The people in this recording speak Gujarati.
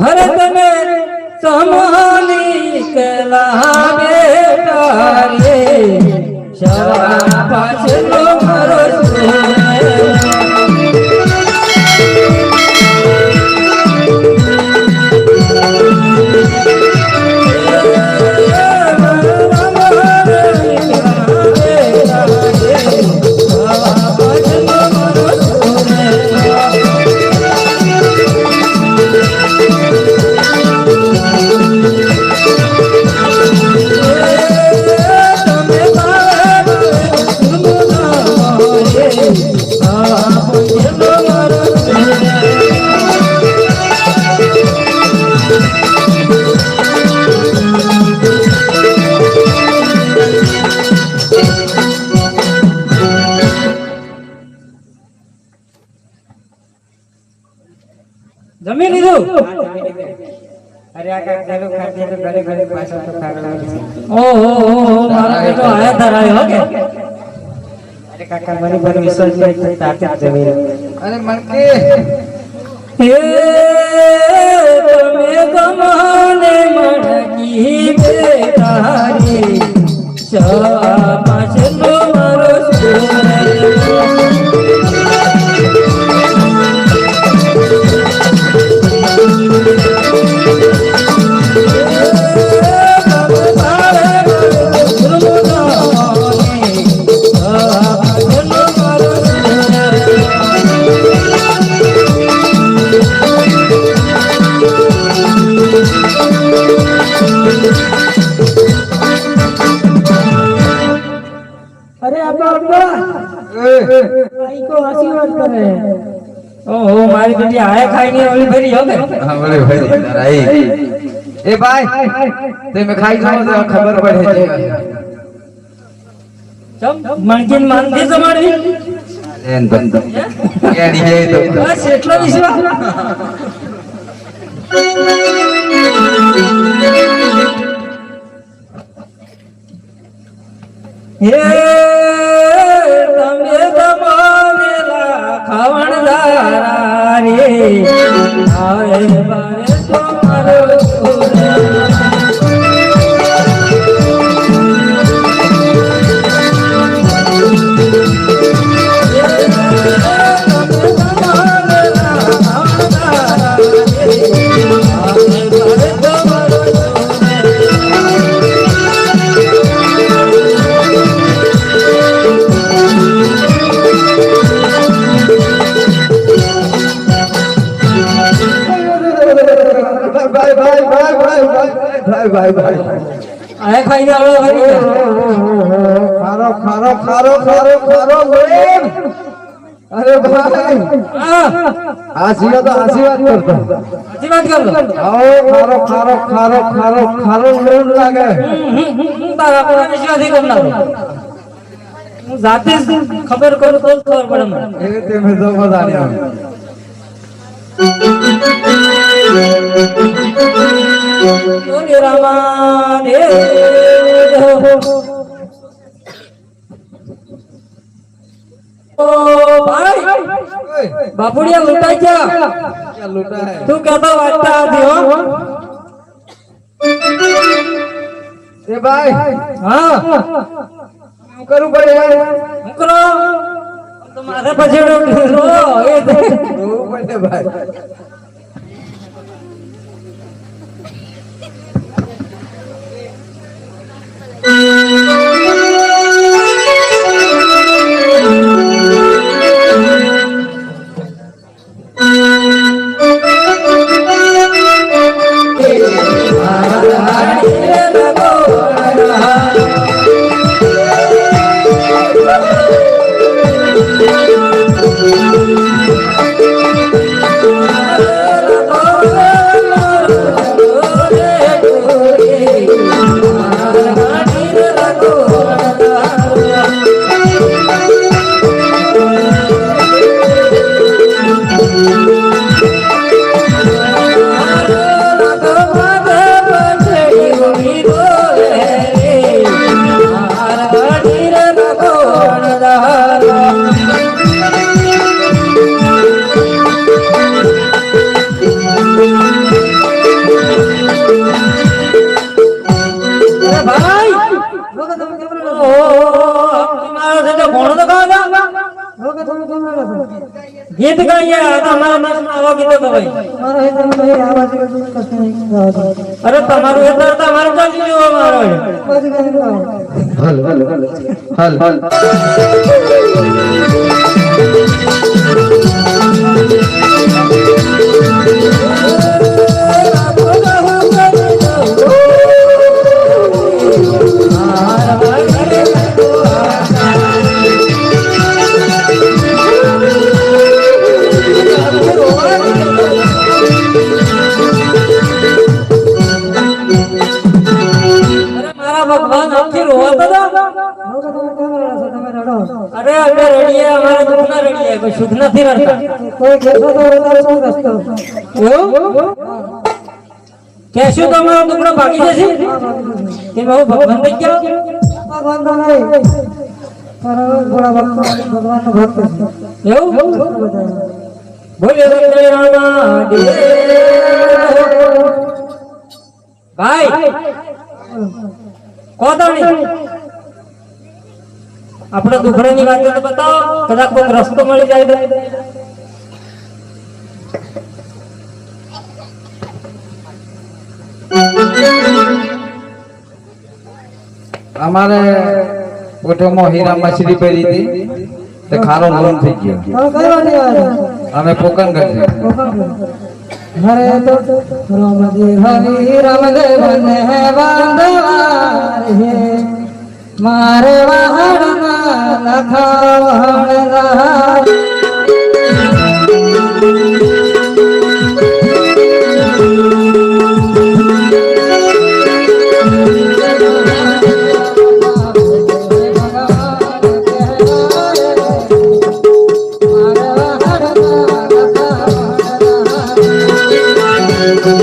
हरदन समानी कला बेटा रे शराब पास लो मरो જમી લીધું? અરે આ કાંઈક પેલું ખાધે તો ઘરે ઘરે પાછો તો ખાગડા છે. ઓહો ઓહો, મારો બેટો આયા ધરાયો હો કે અરે કાકા મને પર વિશ્વાસ છે તો તાતે જમી અરે મણકે. હે તમે ગમાને મણકી બેટારી શાબાશ લો મારી બેટી આયા ખાઈને ઓલી ફરી હો હા બોલે ભાઈ રાઈ એ ભાઈ ખાઈ તો ખબર પડે છે ભાઈ ભાઈ ભાઈ ભાઈ ભાઈ ભાઈ ભાઈ આ ખાઈને આવડો ગયા. ખારો ખારો ખારો ખારો ખારો બેન અરે ભાઈ આશીર્વાદ આશીર્વાદ કરતો ખબર કરું તો ખબર પડે એ તે મેં તો ભાઈ બાપુડિયા લૂંટાઈ ગયા તું કહેતો વાંચતા હતી હો એ ભાઈ હા. શું કરવું પડે? કરો? પછી ભાઈ. ગીત ગાઈએ તમારા મનમાં અરે તમારું એટલે તમારું ચાલી ગયો હાલ હાલ. હાલ હાલ. ભગવાન આખી રડો. અરે, અમે રડીએ, અમારે દુઃખ ના રડીએ સુખ નથી રડતા કોઈ તો શું રસ્તો? એવું કહેશું તો અમારો દુઃખનો ભાગી જશે કે બહુ ભગવાન થઈ ગયો ભગવાન તો નહીં. ભાઈ કોદાણી આપણે દુખડાની વાત તો બતાવો કદાચ કોઈ રસ્તો મળી જાય તો. અમારે ઓટોમાં હીરા મછલી પડી હતી તે ખારો લોન થઈ ગયો? અમે પોકન કરી હરે તો રામદેવ હરિ રામદેવ ને બાંધવા રે મારે વાહણમાં લખાવણ રહા. go.